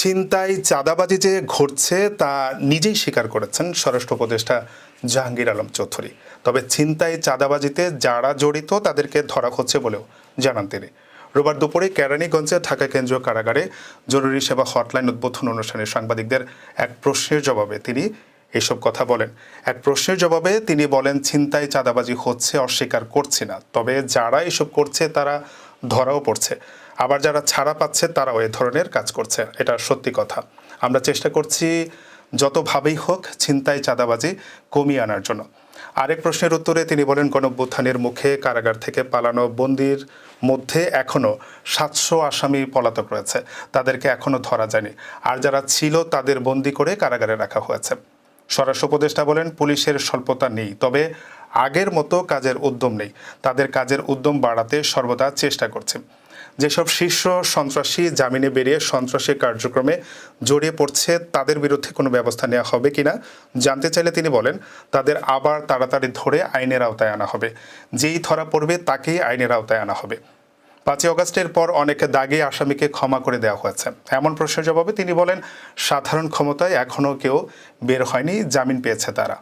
ছিনতাই, চাঁদাবাজি যে ঘটছে তা নিজেই স্বীকার করেছেন স্বরাষ্ট্র উপদেষ্টা জাহাঙ্গীর আলম চৌধুরী। তবে ছিনতাই, চাঁদাবাজিতে যারা জড়িত তাদেরকে ধরা হচ্ছে বলেও জানান তিনি। রোববার দুপুরে কেরানীগঞ্জে ঢাকা কেন্দ্রীয় কারাগারে জরুরি সেবা হটলাইন উদ্বোধন অনুষ্ঠানে সাংবাদিকদের এক প্রশ্নের জবাবে তিনি এসব কথা বলেন। এক প্রশ্নের জবাবে তিনি বলেন, ছিনতাই, চাঁদাবাজি হচ্ছে, অস্বীকার করছি না। তবে যারা এসব করছে তারা ধরাও পড়ছে। আবার যারা ছাড়া পাচ্ছে, তারাও এ ধরনের কাজ করছে। এটা সত্যি কথা। আমরা চেষ্টা করছি যতভাবেই হোক ছিনতাই, চাঁদাবাজি কমিয়ে আনার জন্য। আরেক প্রশ্নের উত্তরে তিনি বলেন গণভ্যুত্থানের মুখে কারাগার থেকে পালানো বন্দির মধ্যে এখনও সাতশো আসামি পলাতক রয়েছে। তাদেরকে এখনও ধরা যায়নি। আর যারা ছিল, তাদের বন্দি করে কারাগারে রাখা হয়েছে। স্বরাষ্ট্র উপদেষ্টা বলেন, পুলিশের স্বল্পতা নেই। তবে আগের মতো কাজের উদ্যম নেই। তাদের কাজের উদ্যম বাড়াতে সর্বদা চেষ্টা করছে। যেসব শীর্ষ সন্ত্রাসী জামিনে বেরিয়ে সন্ত্রাসী কার্যক্রমে জড়িয়ে পড়ছে, তাদের বিরুদ্ধে কোনো ব্যবস্থা নেওয়া হবে কিনা জানতে চাইলে তিনি বলেন, তাদের আবার তাড়াতাড়ি ধরে আইনের আওতায় আনা হবে। যেই ধরা পড়বে তাকেই আইনের আওতায় আনা হবে। পাঁচই অগস্টের পর অনেকে দাগে আসামিকে ক্ষমা করে দেওয়া হয়েছে। এমন প্রশ্নের জবাবে তিনি বলেন, সাধারণ ক্ষমতায় এখনও কেউ বের হয়নি, জামিন পেয়েছে তারা।